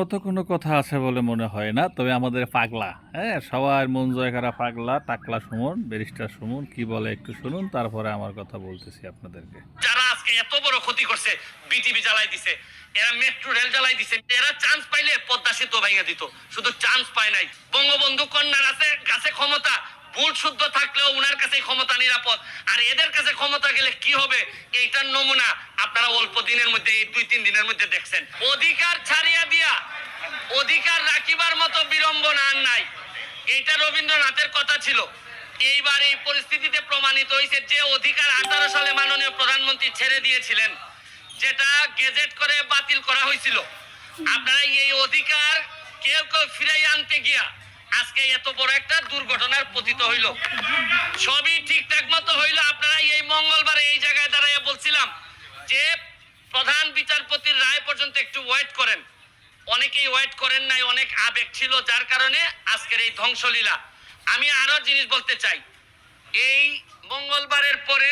কত কোনো কথা আছে বলে মনে হয় না, তবে আমাদের পাগলা হ্যাঁ? সবার মন জয় করা পাগলা, টাকলা সুমন, ব্যারিস্টার সুমন, কি বলে একটু শুনুন, তারপরে আমার কথা বলতেছি আপনাদেরকে। যারা আজকে এত বড় ক্ষতি করছে বিটিভি জ্বালাই দিছে, এরা মেট্রো রেল জ্বালাই দিছে, এরা চান্স পাইলে পদ্মা সেতু ভেঙে দিত, শুধু চান্স পায় নাই। বঙ্গবন্ধু কন্যার আছে কাছে ক্ষমতা ভুল শুদ্ধ থাকলেও উনার কাছে ক্ষমতা নিরাপদ। আর এদের কাছে ক্ষমতা গেলে কি হবে? এইটার নমুনা আপনারা অল্প দিনের মধ্যে, এই দুই, তিন দিনের মধ্যে দেখছেন। অধিকার ছাড়িয়া দিয়া, অধিকার রাখিবার মতো বিড়ম্বনা আর নাই। এইটা রবীন্দ্রনাথের কথা ছিল। এইবার এই পরিস্থিতিতে প্রমাণিত হয়েছে যে অধিকার আঠারো সালে মাননীয় প্রধানমন্ত্রী ছেড়ে দিয়েছিলেন, যেটা গেজেট করে বাতিল করা হয়েছিল আপনারা এই অধিকার কেউ কেউ ফিরাই আনতে গিয়া আজকে এত বড় একটা দুর্ঘটনার পতিত হইল। সবই ঠিকঠাক মতো হইল। আপনারা এই মঙ্গলবারে এই জায়গায় দাঁড়াইয়া বলছিলাম যে, প্রধান বিচারপতির রায় পর্যন্ত একটু ওয়েট করেন। অনেকেই ওয়েট করেন নাই, অনেক আবেগ ছিল, যার কারণে আজকের এই ধ্বংসলীলা। আমি আরও জিনিস বলতে চাই। এই মঙ্গলবারের পরে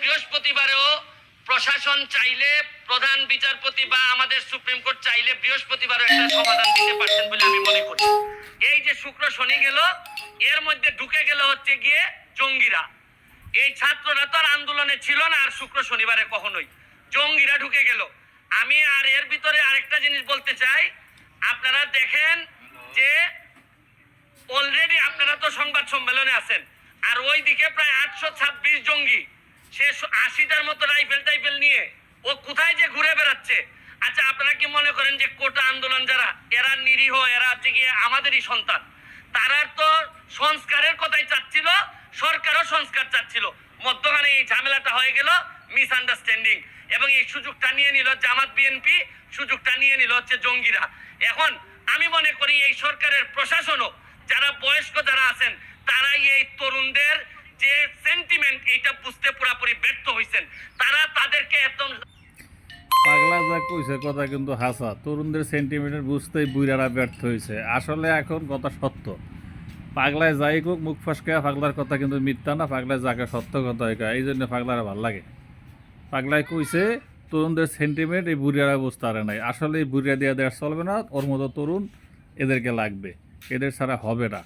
বৃহস্পতিবারেও প্রশাসন চাইলে প্রধান বিচারপতি বা আমাদের সুপ্রিম কোর্ট চাইলে বৃহস্পতিবারও একটা সমাধান দিতে পারছেন বলে আমি মনে করি। এই যে শুক্র শনি গেল, এর মধ্যে ঢুকে গেল হচ্ছে গিয়ে জঙ্গিরা। এই ছাত্ররা তো আর আন্দোলনে ছিল না আর শুক্র শনিবারে কখনোই। জঙ্গিরা ঢুকে গেল। আমি আর এর ভিতরে আরেকটা জিনিস বলতে চাই। আপনারা দেখেন যে অলরেডি আপনারা তো সংবাদ সম্মেলনে আছেন। আর ওইদিকে প্রায় আটশো ছাব্বিশ জঙ্গি সে আশিটার মতো রাইফেল টাইফেল নিয়ে ও কোথায় যে ঘুরে বেড়াচ্ছে? আচ্ছা আপনারা কি মনে করেন যে কোটা আন্দোলন যারা, এরা নিরীহ, এরা হচ্ছে গিয়ে আমাদেরই সন্তান? তারা তো সংস্কারের কথাই চাচ্ছিল, সরকারও সংস্কার চাচ্ছিল। মধ্যখানে এই ঝামেলাটা হয়ে গেল মিস আন্ডারস্ট্যান্ডিং এবং এই সুযোগটা নিয়ে নিল জামাত বিএনপি, সুযোগটা নিয়ে নিল হচ্ছে জঙ্গিরা। এখন আমি মনে করি এই সরকারের প্রশাসনও, যারা বয়স্ক যারা আছেন, তারাই এই তরুণদের যে সেন্টিমেন্ট এইটা বুঝতে পুরোপুরি ব্যর্থ হয়েছেন তারা তাদেরকে একদম পাগলা যা কইছে কথা কিন্তু হাসা। তরুণদের সেন্টিমেন্ট বুঝতেই বুইরারা ব্যর্থ হয়েছে আসলে এখন কথা সত্য। পাগলায় যাই হোক, মুখ ফসকে পাগলার কথা কিন্তু মিথ্যা না, পাগলায় যাকে সত্য কথা কয়। এই জন্য পাগলারা ভালো লাগে। পাগলায় কইছে, তরুণদের সেন্টিমেন্ট এই বুড়িয়ারা বুঝতে পারে নাই। আসলে এই বুড়িয়া দিয়ে দেওয়া চলবে না, ওর মতো তরুণ এদেরকে লাগবে। এদের ছাড়া হবে না।